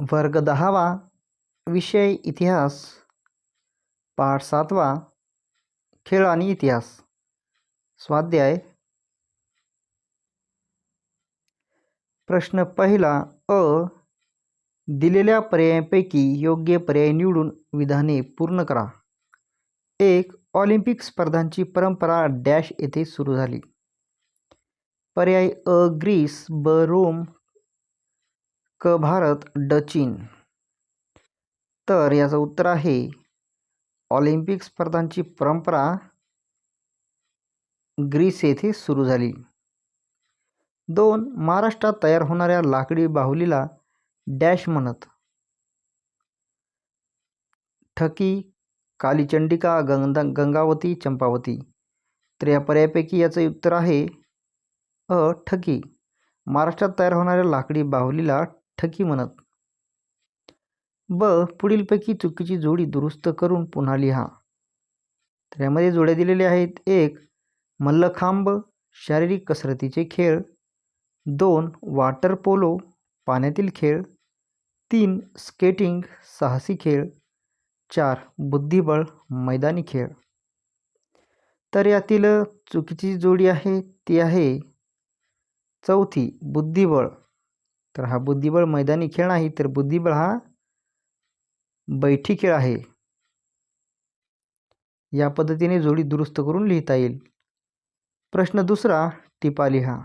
वर्ग दहावा विषय इतिहास. पाठ सातवा खेळ आणि इतिहास. स्वाध्याय. प्रश्न पहिला अ. दिलेल्या पर्यायांपैकी योग्य पर्याय निवडून विधाने पूर्ण करा. एक ऑलिम्पिक स्पर्धांची परंपरा डॅश येथे सुरू झाली. पर्याय अ ग्रीस ब रोम क भारत ड चीन. तर याचं उत्तर आहे ऑलिम्पिक स्पर्धांची परंपरा ग्रीस येथे सुरू झाली. दोन महाराष्ट्रात तयार होणाऱ्या लाकडी बाहुलीला डॅश म्हणत. ठकी कालीचंडिका गंग गंगावती चंपावती. तर या पर्यायापैकी याचं उत्तर आहे अ ठकी. महाराष्ट्रात तयार होणाऱ्या लाकडी बाहुलीला ठकी म्हणत. ब पुढीलपैकी चुकीची जोडी दुरुस्त करून पुन्हा लिहा. तर यामध्ये जोड्या दिलेल्या आहेत. एक मल्लखांब शारीरिक कसरतीचे खेळ. दोन वॉटर पोलो पाण्यातील खेळ. तीन स्केटिंग साहसी खेळ. चार बुद्धिबळ मैदानी खेळ. तर यातील चुकीची जोडी आहे ती आहे. चौथी बुद्धिबळ. तर हा बुद्धिबळ मैदानी खेळ नाही तर बुद्धिबळ हा बैठी खेळ आहे. या पद्धतीने जोडी दुरुस्त करून लिहिता येईल. प्रश्न दुसरा टिपा लिहा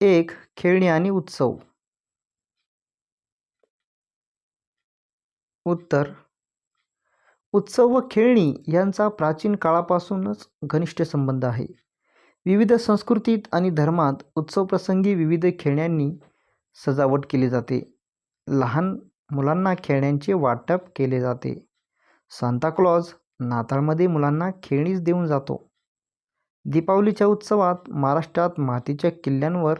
एक खेळणी आणि उत्सव. उत्तर उत्सव व खेळणी यांचा प्राचीन काळापासूनच घनिष्ठ संबंध आहे. विविध संस्कृतीत आणि धर्मात उत्सवप्रसंगी विविध खेळण्यांनी सजावट केली जाते. लहान मुलांना खेळण्यांचे वाटप केले जाते. सांताक्लॉज नाताळमध्ये मुलांना खेळणीच देऊन जातो. दीपावलीच्या उत्सवात महाराष्ट्रात मातीच्या किल्ल्यांवर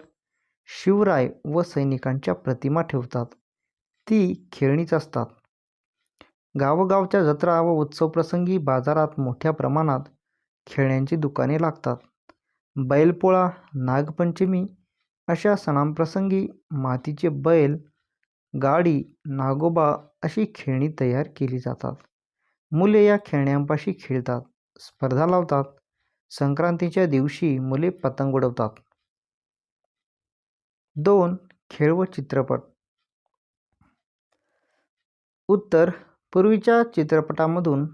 शिवराय व सैनिकांच्या प्रतिमा ठेवतात. ती खेळणीच असतात. गावोगावच्या जत्रा व उत्सवप्रसंगी बाजारात मोठ्या प्रमाणात खेळण्यांची दुकाने लागतात. बैलपोळा नागपंचमी अशा सणांप्रसंगी मातीचे बैल गाडी नागोबा अशी खेळणी तयार केली जातात. मुले या खेळण्यांपाशी खेळतात स्पर्धा लावतात. संक्रांतीच्या दिवशी मुले पतंग उडवतात. दोन खेळ व चित्रपट. उत्तर पूर्वीच्या चित्रपटामधून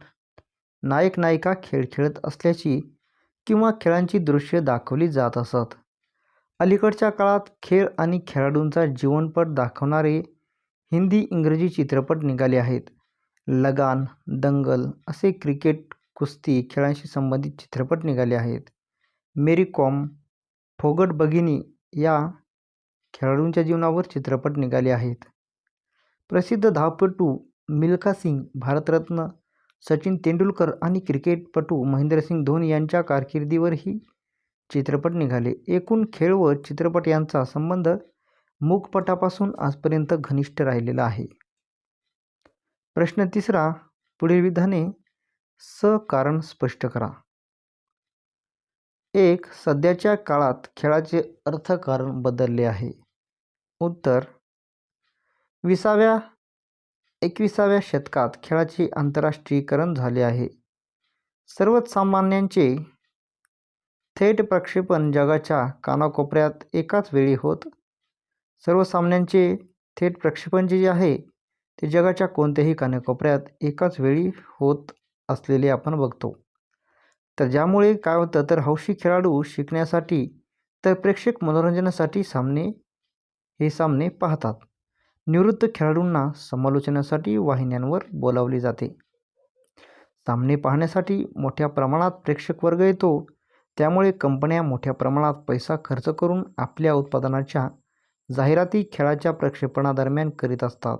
नायक नायिका खेळ खेळत असल्याची किंवा खेळांची दृश्य दाखवली जात असत. अलीकडच्या काळात खेळ आणि खेळाडूंचा जीवनपट दाखवणारे हिंदी इंग्रजी चित्रपट निघाले आहेत. लगान दंगल असे क्रिकेट कुस्ती खेळांशी संबंधित चित्रपट निघाले आहेत. मेरी कॉम फोगट भगिनी या खेळाडूंच्या जीवनावर चित्रपट निघाले आहेत. प्रसिद्ध धावपटू मिल्खा सिंग भारतरत्न सचिन तेंडुलकर आणि क्रिकेटपटू महेंद्रसिंग धोनी यांच्या कारकिर्दीवरही चित्रपट निघाले. एकूण खेळ व चित्रपट यांचा संबंध मूकपटापासून आजपर्यंत घनिष्ठ राहिलेला आहे. प्रश्न तिसरा पुढील विधाने कारण स्पष्ट करा. एक सध्याच्या काळात खेळाचे अर्थकारण बदलले आहे. उत्तर विसाव्या एकविसाव्या शतकात खेळाचे आंतरराष्ट्रीयकरण झाले आहे. सर्वच सामान्यांचे थेट प्रक्षेपण जगाच्या कानाकोपऱ्यात एकाच वेळी होत. सर्व सामन्यांचे थेट प्रक्षेपण जे आहे ते जगाच्या कोणत्याही कानाकोपऱ्यात एकाच वेळी होत असलेले आपण बघतो. तर ज्यामुळे काय होतं तर हौशी खेळाडू शिकण्यासाठी तर प्रेक्षक मनोरंजनासाठी सामने हे सामने पाहतात. निवृत्त खेळाडूंना समालोचनासाठी वाहिन्यांवर बोलावले जाते. सामने पाहण्यासाठी मोठ्या प्रमाणात प्रेक्षक वर्ग येतो. त्यामुळे कंपन्या मोठ्या प्रमाणात पैसा खर्च करून आपल्या उत्पादनाच्या जाहिराती खेळाच्या प्रक्षेपणादरम्यान करीत असतात.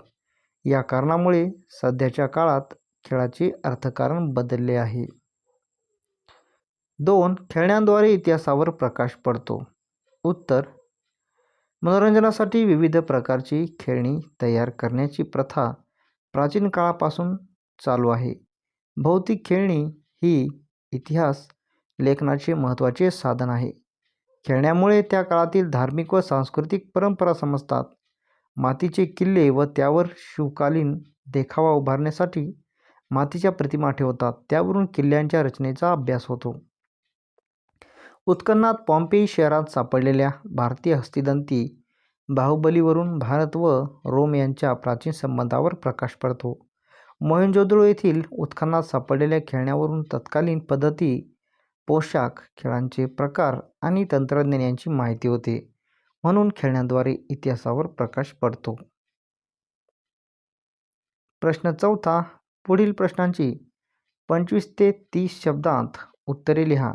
या कारणामुळे सध्याच्या काळात खेळाचे अर्थकारण बदलले आहे. दोन खेळण्यांद्वारे इतिहासावर प्रकाश पडतो. उत्तर मनोरंजनासाठी विविध प्रकारची खेळणी तयार करण्याची प्रथा प्राचीन काळापासून चालू आहे. भौतिक खेळणी ही इतिहास लेखनाचे महत्त्वाचे साधन आहे. खेळण्यामुळे त्या काळातील धार्मिक व सांस्कृतिक परंपरा समजतात. मातीचे किल्ले व त्यावर शिवकालीन देखावा उभारण्यासाठी मातीच्या प्रतिमा ठेवतात. त्यावरून किल्ल्यांच्या रचनेचा अभ्यास होतो. उत्खननात पॉम्पेई शहरात सापडलेल्या भारतीय हस्तिदंती बाहुबलीवरून भारत व रोम यांच्या प्राचीन संबंधावर प्रकाश पडतो. मोहेंजोदडो येथील उत्खननात सापडलेल्या खेळण्यावरून तत्कालीन पद्धती पोशाख खेळांचे प्रकार आणि तंत्रज्ञान यांची माहिती होते. म्हणून खेळण्याद्वारे इतिहासावर प्रकाश पडतो. प्रश्न चौथा पुढील प्रश्नांची पंचवीस ते तीस शब्दांत उत्तरे लिहा.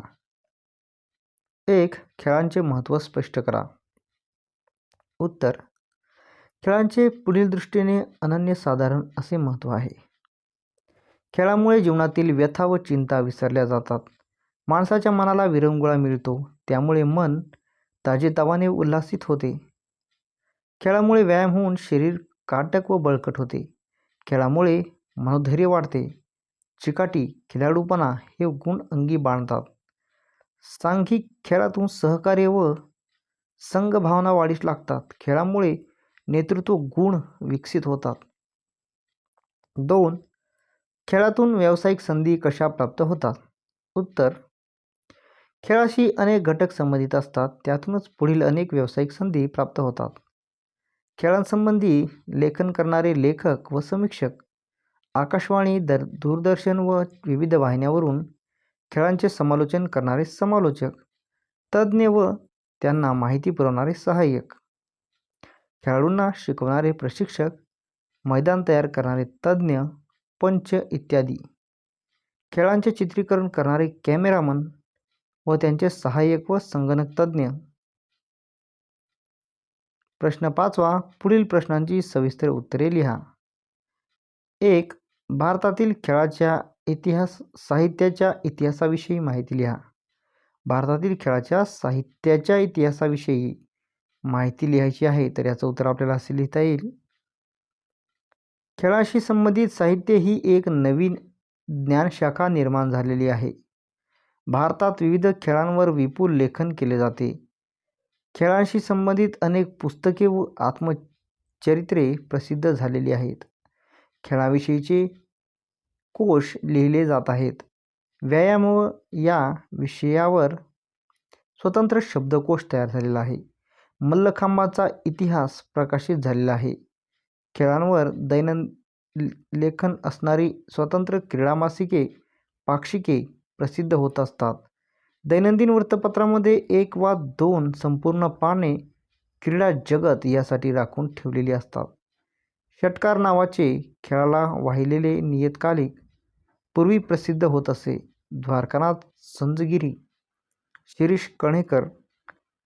एक खेळांचे महत्त्व स्पष्ट करा. उत्तर खेळांचे पुढील दृष्टीने अनन्यसाधारण असे महत्त्व आहे. खेळामुळे जीवनातील व्यथा व चिंता विसरल्या जातात. माणसाच्या मनाला विरंगुळा मिळतो त्यामुळे मन ताजेतवाने उल्हासित होते. खेळामुळे व्यायाम होऊन शरीर काटक व बळकट होते. खेळामुळे मनोधैर्य वाढते. चिकाटी खिलाडूपणा हे गुण अंगी बाणतात सांघिक खेळातून सहकार्य व संघभावना वाढीस लागतात. खेळामुळे नेतृत्व गुण विकसित होतात. दोन खेळातून व्यावसायिक संधी कशा प्राप्त होतात? उत्तर खेळाशी अनेक घटक संबंधित असतात. त्यातूनच पुढील अनेक व्यावसायिक संधी प्राप्त होतात. खेळांसंबंधी लेखन करणारे लेखक व समीक्षक आकाशवाणी दर दूरदर्शन व विविध वाहिन्यावरून खेळांचे समालोचन करणारे समालोचक तज्ज्ञ व त्यांना माहिती पुरवणारे सहाय्यक. खेळाडूंना शिकवणारे प्रशिक्षक मैदान तयार करणारे तज्ज्ञ पंच इत्यादी. खेळांचे चित्रीकरण करणारे कॅमेरामन व त्यांचे सहाय्यक व संगणक तज्ज्ञ प्रश्न पाचवा पुढील प्रश्नांची सविस्तर उत्तरे लिहा. एक भारतातील खेळाच्या इतिहास साहित्याच्या इतिहासाविषयी माहिती लिहा. भारतातील खेळाच्या साहित्याच्या इतिहासाविषयी माहिती लिहायची आहे तर याचं उत्तर आपल्याला असे लिहिता येईल. खेळाशी संबंधित साहित्य ही एक नवीन ज्ञानशाखा निर्माण झालेली आहे. भारतात विविध खेळांवर विपुल लेखन केले जाते. खेळांशी संबंधित अनेक पुस्तके व आत्मचरित्रे प्रसिद्ध झालेली आहेत. खेळाविषयीचे कोश लिहिले जात आहेत. व्यायाम व या विषयावर स्वतंत्र शब्दकोश तयार झालेला आहे. मल्लखांबाचा इतिहास प्रकाशित झालेला आहे. खेळांवर दैनंद लेखन असणारी स्वतंत्र क्रीडामासिके पाक्षिके प्रसिद्ध होत असतात. दैनंदिन वृत्तपत्रामध्ये एक वा दोन संपूर्ण पाने क्रीडा जगत यासाठी राखून ठेवलेली असतात. षटकार नावाचे खेळाला वाहिलेले नियतकालिक पूर्वी प्रसिद्ध होत असे द्वारकानाथ संजगिरी शिरीष कणेकर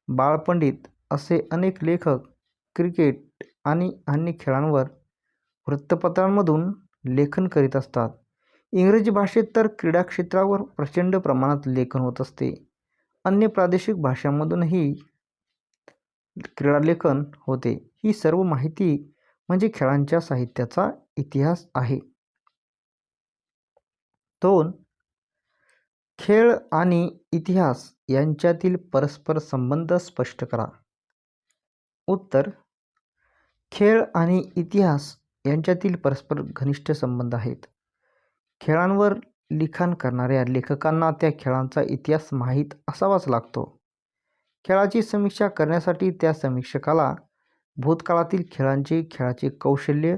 बाळपंडित असे अनेक लेखक क्रिकेट आणि अन्य खेळांवर वृत्तपत्रांमधून लेखन करीत असतात. इंग्रजी भाषेत तर क्रीडा क्षेत्रावर प्रचंड प्रमाणात लेखन होत असते. अन्य प्रादेशिक भाषांमधूनही क्रीडालेखन होते. ही सर्व माहिती म्हणजे खेळांच्या साहित्याचा इतिहास आहे. दोन खेळ आणि इतिहास यांच्यातील परस्पर संबंध स्पष्ट करा. उत्तर खेळ आणि इतिहास यांच्यातील परस्पर घनिष्ठ संबंध आहेत. खेळांवर लिखाण करणाऱ्या लेखकांना त्या खेळांचा इतिहास माहीत असावाच लागतो. खेळाची समीक्षा करण्यासाठी त्या समीक्षकाला भूतकाळातील खेळांचे खेळाचे कौशल्य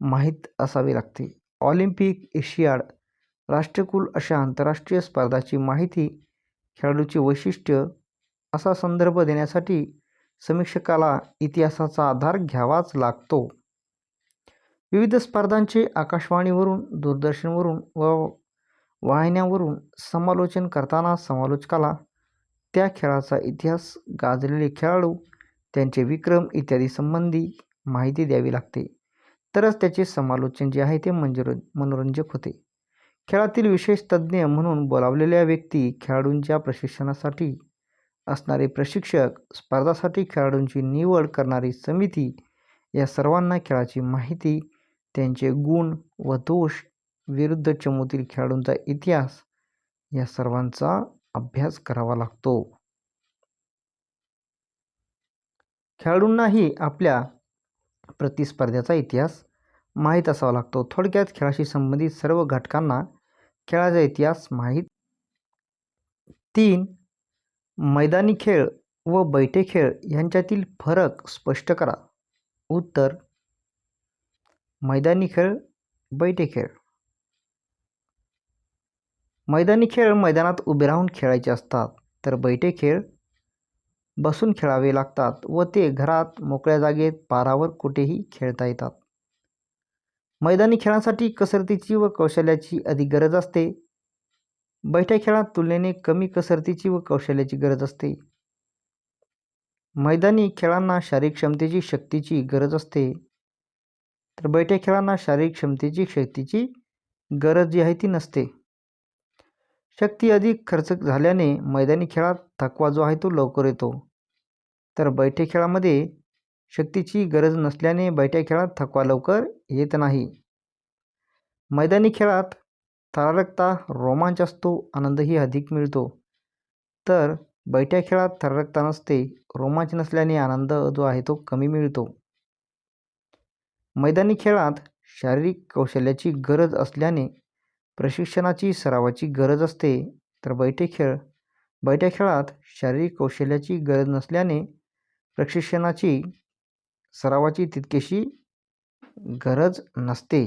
माहीत असावे लागते. ऑलिम्पिक एशियाड राष्ट्रकुल अशा आंतरराष्ट्रीय स्पर्धाची माहिती खेळाडूचे वैशिष्ट्य असा संदर्भ देण्यासाठी समीक्षकाला इतिहासाचा आधार घ्यावाच लागतो. विविध स्पर्धांचे आकाशवाणीवरून दूरदर्शनवरून व वाहिन्यांवरून समालोचन करताना समालोचकाला त्या खेळाचा इतिहास गाजलेले खेळाडू त्यांचे विक्रम इत्यादी संबंधी माहिती द्यावी लागते. तरच त्याचे समालोचन जे आहे ते मंजर मनोरंजक होते. खेळातील विशेष तज्ज्ञ म्हणून बोलावलेल्या व्यक्ती खेळाडूंच्या प्रशिक्षणासाठी असणारे प्रशिक्षक स्पर्धासाठी खेळाडूंची निवड करणारी समिती या सर्वांना खेळाची माहिती त्यांचे गुण व दोष विरुद्ध चमूतील खेळाडूंचा इतिहास या सर्वांचा अभ्यास करावा लागतो. खेळाडूंनाही आपल्या प्रतिस्पर्ध्याचा इतिहास माहीत असावा लागतो. थोडक्यात खेळाशी संबंधित सर्व घटकांना खेळाचा इतिहास माहीत? तीन मैदानी खेळ व बैठे खेळ यांच्यातील फरक स्पष्ट करा. उत्तर मैदानी खेळ बैठे खेळ. मैदानी खेळ मैदानात उभे राहून खेळायचे असतात तर बैठे खेळ बसून खेळावे लागतात व ते घरात मोकळ्या जागेत पारावर कुठेही खेळता येतात. मैदानी खेळांसाठी कसरतीची व कौशल्याची अधिक गरज असते. बैठ्या खेळात तुलनेने कमी कसरतीची व कौशल्याची गरज असते. मैदानी खेळांना शारीरिक क्षमतेची शक्तीची गरज असते. तर बैठ्या खेळांना शारीरिक क्षमतेची शक्तीची गरज जी आहे ती नसते. शक्ती अधिक खर्च झाल्याने मैदानी खेळात थकवा जो आहे तो लवकर येतो. तर बैठे खेळामध्ये शक्तीची गरज नसल्याने बैठ्या खेळात थकवा लवकर येत नाही. मैदानी खेळात थरारकता रोमांच असतो आनंदही अधिक मिळतो. तर बैठ्या खेळात थरारकता नसते रोमांच नसल्याने आनंद जो आहे तो कमी मिळतो. मैदानी खेळात शारीरिक कौशल्याची गरज असल्याने प्रशिक्षणाची सरावाची गरज असते. तर बैठे खेळ बैठ्या खेळात शारीरिक कौशल्याची गरज नसल्याने प्रशिक्षणाची सरावाची तितकीशी गरज नसते.